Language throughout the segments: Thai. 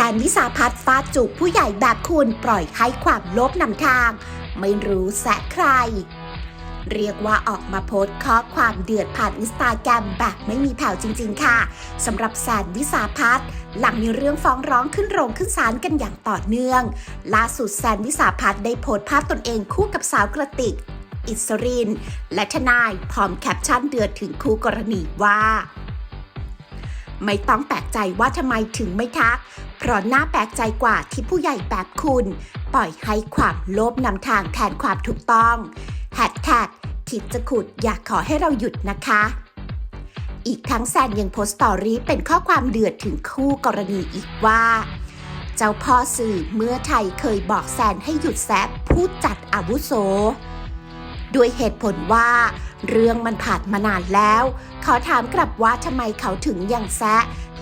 แซนวิสาพัฒน์ฟาดจุกผู้ใหญ่แบบคุณปล่อยให้ความโลภนำทาง ไม่รู้แสะใคร เรียกว่าออกมาโพสต์ข้อความเดือดผ่านอินสตาแกรมแบบไม่มีแผ่วจริง ๆ ค่ะสำหรับแซนวิสาพัฒน์หลังมีเรื่องฟ้องร้องขึ้นโรงขึ้นศาลกันอย่างต่อเนื่อง ล่าสุดแซนวิสาพัฒน์ได้โพสต์ภาพตนเองคู่กับสาวกระติก อิสรินและทนายพร้อมแคปชั่นเดือดถึงคู่กรณีว่า ไม่ต้องแปลกใจว่าทำไมถึงไม่ทัก เพราะน่าแปลกใจกว่าที่ผู้ใหญ่แบบคุณ ปล่อยให้ความโลภนำทางแทนความถูกต้องแฮชแท็กคิดจะขุดอยากขอให้เราหยุดนะคะ อีกทั้งแซนยังโพสต์สตอรี่เป็นข้อความเดือดถึงคู่กรณีอีกว่า เจ้าพ่อสื่อเมื่อไทยเคยบอกแซนให้หยุดแซะผู้จัดอาวุโส ด้วยเหตุผลว่า เรื่องมันผ่านมานานแล้ว ขอถามกลับว่าทำไมเขาถึงยังแซะ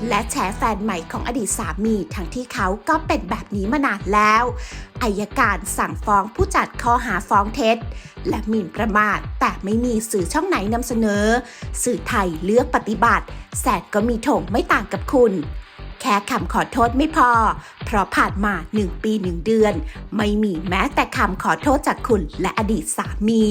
และแฉแฟนใหม่ของอดีตสามี ทั้งที่เขาก็เป็นแบบนี้มานานแล้วอายการสั่งฟ้องผู้จัดข้อหาฟ้องเท็จ และหมิ่นประมาท แต่ไม่มีสื่อช่องไหนนำเสนอ สื่อไทยเลือกปฏิบัติ แสดก็มีถงไม่ต่างกับคุณแค่คำขอโทษไม่พอ เพราะผ่านมา 1 ปี 1 เดือน ไม่มีแม้แต่คำขอโทษจากคุณและอดีตสามี